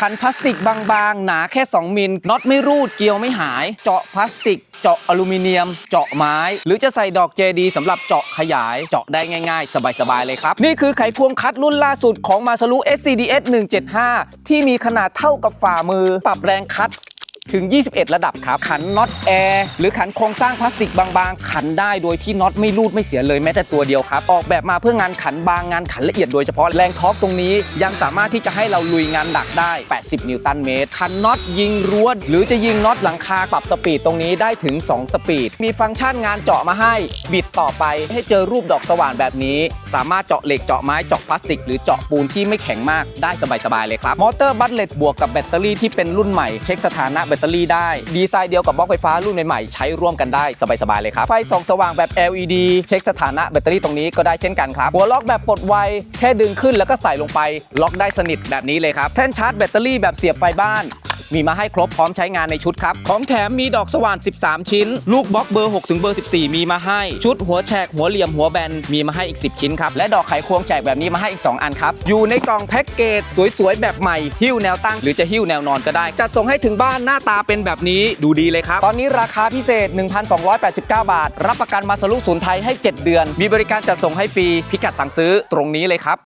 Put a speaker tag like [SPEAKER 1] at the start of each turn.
[SPEAKER 1] ขันพลาสติกบางๆ หนาแค่ 2 มิลน็อตไม่รูดเกลียวไม่หาย เจาะพลาสติก เจาะอลูมิเนียม เจาะไม้ หรือจะใส่ดอกเจดีสำหรับเจาะขยาย เจาะได้ง่ายๆ สบายๆ เลยครับ นี่คือไขควงคัดรุ่นล่าสุดของมาซารุ SCDS 175 ที่มีขนาดเท่ากับฝ่ามือ ปรับแรงคัด ถึง 21 ระดับครับ ขันน็อตแอร์หรือขันโครงสร้างพลาสติกบางๆ ขันได้โดยที่น็อตไม่รูดไม่เสียเลยแม้แต่ตัวเดียวครับ ออกแบบมาเพื่องานขันบางงานขันละเอียดโดยเฉพาะแรงทอร์กตรงนี้ ยังสามารถที่จะให้เราลุยงานดักได้ 80 นิวตันเมตร ขันน็อตยิงรั้วหรือจะยิงน็อตหลังคาปรับสปีดตรงนี้ได้ถึง 2 สปีด มีฟังก์ชันงานเจาะมาให้บิดต่อไปให้เจอรูปดอกสว่านแบบนี้ สามารถเจาะเหล็กเจาะไม้เจาะพลาสติก หรือเจาะปูนที่ไม่แข็งมากได้สบายๆเลยครับมอเตอร์บัตเลตบวกกับแบตเตอรี่ที่เป็นรุ่นใหม่เช็คสถานะแบตเตอรี่ได้ ดีไซน์เดียวกับบล็อกไฟฟ้ารุ่นใหม่ๆ ใช้ร่วมกันได้สบายๆเลยครับ ไฟส่องสว่างแบบ LED เช็คสถานะแบตเตอรี่ตรงนี้ก็ได้เช่นกันครับ หัวล็อกแบบปลดไว แค่ดึงขึ้นแล้วก็ใส่ลงไป ล็อกได้สนิทแบบนี้เลยครับ แท่นชาร์จแบตเตอรี่แบบเสียบไฟบ้าน มีมาให้ครบพร้อมใช้งานในชุดครับ ของแถมมีดอกสว่าน 13 ชิ้น ลูกบล็อกเบอร์ 6 ถึงเบอร์ 14 มีมาให้ ชุดหัวแฉกหัวเหลี่ยมหัวแบนมีมาให้อีก 10 ชิ้นครับ และดอกไขควงแจกแบบนี้มาให้อีก 2 อันครับ อยู่ในกล่องแพ็กเกจสวยๆ แบบใหม่ หิ้วแนวตั้ง หรือจะหิ้วแนวนอนก็ได้ จัดส่งให้ถึงบ้านหน้าตาเป็นแบบนี้ดูดีเลยครับ ตอนนี้ราคาพิเศษ 1,289 บาท รับประกันมาสรุศูนย์ไทยให้ 7 เดือน มีบริการจัดส่งให้ฟรีพิกัดสั่งซื้อตรงนี้เลยครับ